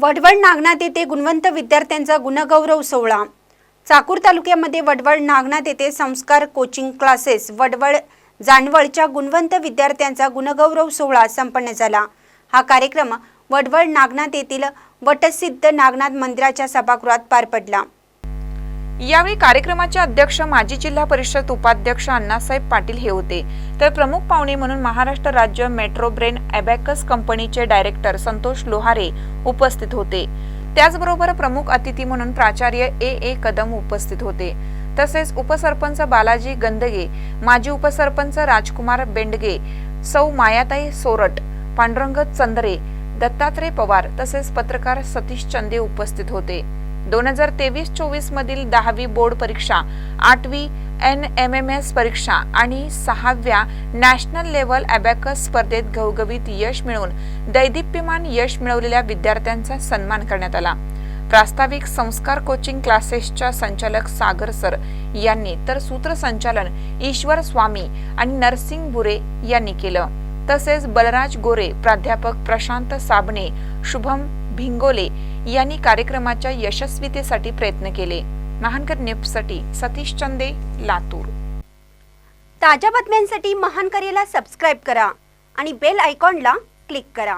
वडवळ नागनाथ येथे गुणवंत विद्यार्थ्यांचा गुणगौरव सोहळा. चाकूर तालुक्यामध्ये वडवळ नागनाथ येथे संस्कार कोचिंग क्लासेस वडवळ जानवळच्या गुणवंत विद्यार्थ्यांचा गुणगौरव सोहळा संपन्न झाला. हा कार्यक्रम वडवळ नागनाथ येथील वटसिद्ध नागनाथ मंदिराच्या सभागृहात पार पडला. यावेळी कार्यक्रमाचे अध्यक्ष माजी जिल्हा परिषद उपाध्यक्ष अण्णासाहेब पाटील हे होते. तर प्रमुख पाहुणे म्हणून महाराष्ट्र राज्य मेट्रो ब्रेन अबॅकस कंपनीचे डायरेक्टर संतोष लोहारे उपस्थित होते. त्याचबरोबर प्रमुख अतिथी म्हणून प्राचार्य ए. ए. कदम उपस्थित होते. तसेच उपसरपंच बालाजी गंदगे माजी उपसरपंच राजकुमार बेंडगे सौ मायाताई सोरट पांडुरंग चंद्रे दत्तात्रय पवार तसेच पत्रकार सतीश चंदे उपस्थित होते. दोन हजार तेवीस चोवीस मधील दहावी बोर्ड परीक्षा आठवी एन एम एम एस परीक्षा आणि सहाव्या नॅशनल लेवल अबॅकस स्पर्धेत घवघवीत यश मिळवून दैदिप्यमान यश मिळवलेल्या विद्यार्थ्यांचा सन्मान करण्यात आला. प्रास्ताविक संस्कार कोचिंग क्लासेसच्या संचालक सागर सर यांनी तर सूत्रसंचालन ईश्वर स्वामी आणि नरसिंग बुरे यांनी केलं. तसेच बलराज गोरे प्राध्यापक प्रशांत साबणे शुभम भिंगोले यांनी कार्यक्रमाच्या यशस्वीतेसाठी प्रयत्न केले. महानकर न्यूजसाठी सतीश चंदे लातूर. ताज्या बातम्यांसाठी महान करेला सबस्क्राईब करा आणि बेल आयकॉनला क्लिक करा.